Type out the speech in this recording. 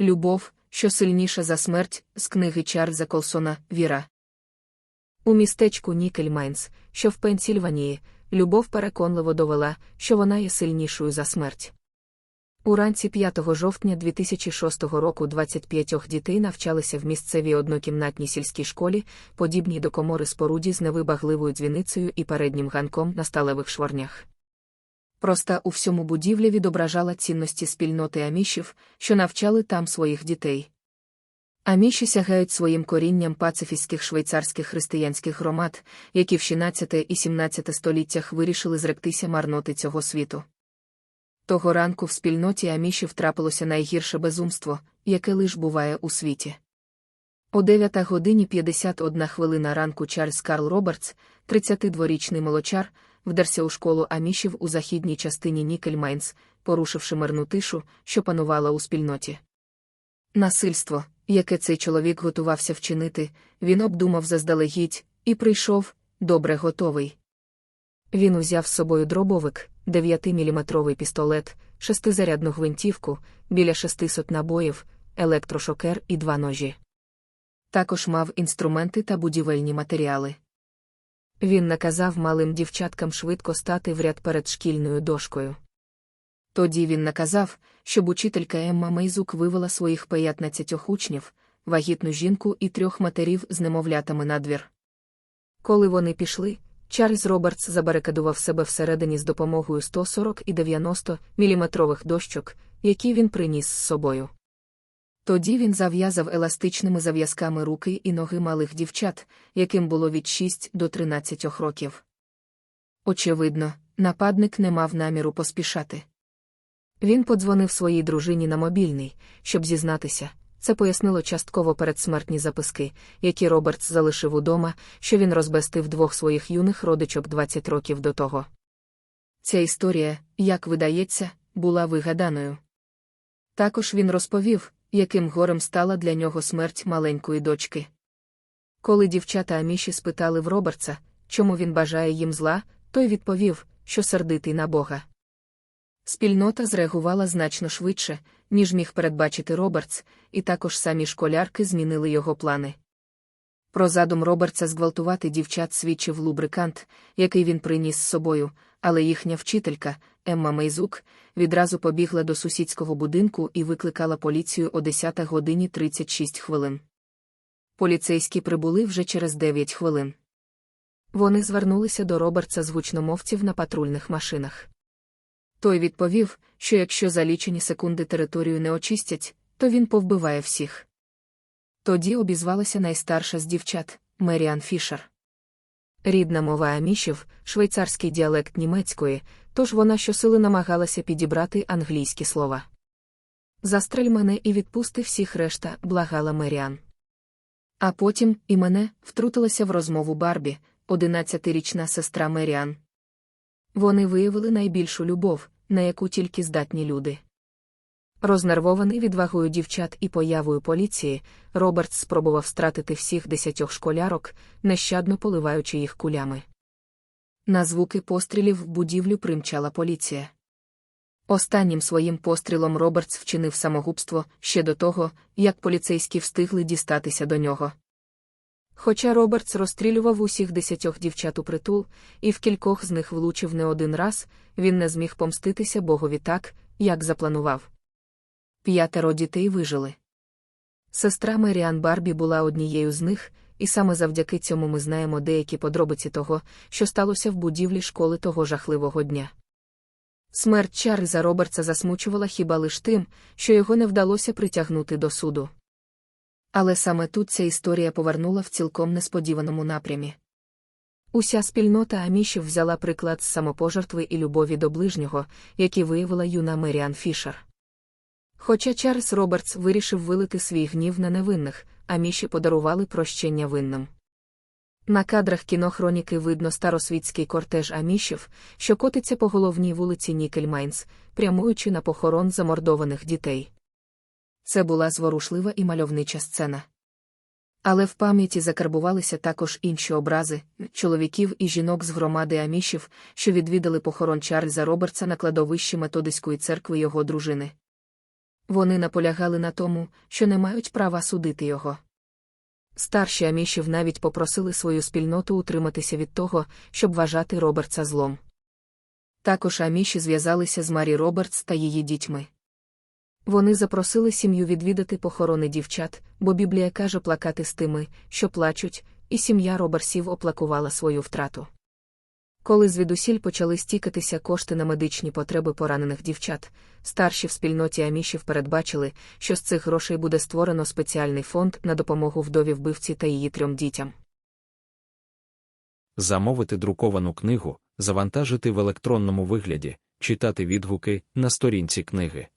Любов, що сильніша за смерть, з книги Чарльза Колсона Віра. У містечку Нікельмайнс, що в Пенсільванії, Любов переконливо довела, що вона є сильнішою за смерть. Уранці 5 жовтня 2006 року 25 дітей навчалися в місцевій однокімнатній сільській школі, подібній до комори споруді з невибагливою дзвіницею і переднім ганком на сталевих шворнях. Проста у всьому будівлі відображала цінності спільноти амішів, що навчали там своїх дітей. Аміші сягають своїм корінням пацифістських швейцарських християнських громад, які в 16 і 17 століттях вирішили зректися марноти цього світу. Того ранку в спільноті амішів трапилося найгірше безумство, яке лиш буває у світі. О 9 годині 51 хвилина ранку Чарльз Карл Робертс, 32-річний молочар, вдерся у школу амішів у західній частині Нікельмайнс, порушивши мирну тишу, що панувала у спільноті. Насильство, яке цей чоловік готувався вчинити, він обдумав заздалегідь і прийшов, добре готовий. Він узяв з собою дробовик, 9-мм пістолет, шестизарядну гвинтівку, біля 600 набоїв, електрошокер і два ножі. Також мав інструменти та будівельні матеріали. Він наказав малим дівчаткам швидко стати в ряд перед шкільною дошкою. Тоді він наказав, щоб учителька Емма Мейзук вивела своїх 15 учнів, вагітну жінку і трьох матерів з немовлятами на двір. Коли вони пішли, Чарльз Робертс забарикадував себе всередині з допомогою 140 і 90 міліметрових дощок, які він приніс з собою. Тоді він зав'язав еластичними зав'язками руки і ноги малих дівчат, яким було від 6 до 13 років. Очевидно, нападник не мав наміру поспішати. Він подзвонив своїй дружині на мобільний, щоб зізнатися. Це пояснило частково передсмертні записки, які Робертс залишив удома, що він розбестив двох своїх юних родичок 20 років до того. Ця історія, як видається, була вигаданою. Також він розповів, яким горем стала для нього смерть маленької дочки. Коли дівчата Аміші спитали в Робертса, чому він бажає їм зла, той відповів, що сердитий на Бога. Спільнота зреагувала значно швидше, ніж міг передбачити Робертс, і також самі школярки змінили його плани. Про задум Робертса зґвалтувати дівчат свідчив лубрикант, який він приніс з собою, але їхня вчителька, Емма Мейзук, відразу побігла до сусідського будинку і викликала поліцію о 10 годині 36 хвилин. Поліцейські прибули вже через 9 хвилин. Вони звернулися до Робертса з гучномовців на патрульних машинах. Той відповів, що якщо за лічені секунди територію не очистять, то він повбиває всіх. Тоді обізвалася найстарша з дівчат Меріан Фішер. Рідна мова амішів, швейцарський діалект німецької, тож вона щосили намагалася підібрати англійські слова. Застрель мене і відпусти всіх решта, благала Меріан. А потім і мене втрутилася в розмову Барбі, одинадцятирічна сестра Меріан. Вони виявили найбільшу любов, на яку тільки здатні люди. Рознервований відвагою дівчат і появою поліції, Роберт спробував стратити всіх десятьох школярок, нещадно поливаючи їх кулями. На звуки пострілів в будівлю примчала поліція. Останнім своїм пострілом Робертс вчинив самогубство ще до того, як поліцейські встигли дістатися до нього. Хоча Робертс розстрілював усіх десятьох дівчат у притул, і в кількох з них влучив не один раз, він не зміг помститися Богові так, як запланував. П'ятеро дітей вижили. Сестра Меріан Барбі була однією з них, і саме завдяки цьому ми знаємо деякі подробиці того, що сталося в будівлі школи того жахливого дня. Смерть Чарльза Робертса засмучувала хіба лиш тим, що його не вдалося притягнути до суду. Але саме тут ця історія повернула в цілком несподіваному напрямі. Уся спільнота амішів взяла приклад з самопожертви і любові до ближнього, які виявила юна Меріан Фішер. Хоча Чарльз Робертс вирішив вилити свій гнів на невинних, аміші подарували прощення винним. На кадрах кінохроніки видно старосвітський кортеж амішів, що котиться по головній вулиці Нікельмайнс, прямуючи на похорон замордованих дітей. Це була зворушлива і мальовнича сцена. Але в пам'яті закарбувалися також інші образи чоловіків і жінок з громади амішів, що відвідали похорон Чарльза Робертса на кладовищі методиської церкви його дружини. Вони наполягали на тому, що не мають права судити його. Старші амішів навіть попросили свою спільноту утриматися від того, щоб вважати Робертса злом. Також аміші зв'язалися з Марі Робертс та її дітьми. Вони запросили сім'ю відвідати похорони дівчат, бо Біблія каже плакати з тими, що плачуть, і сім'я Роберсів оплакувала свою втрату. Коли звідусіль почали стікатися кошти на медичні потреби поранених дівчат, старші в спільноті амішів передбачили, що з цих грошей буде створено спеціальний фонд на допомогу вдові вбивці та її трьом дітям. Замовити друковану книгу, завантажити в електронному вигляді, читати відгуки на сторінці книги.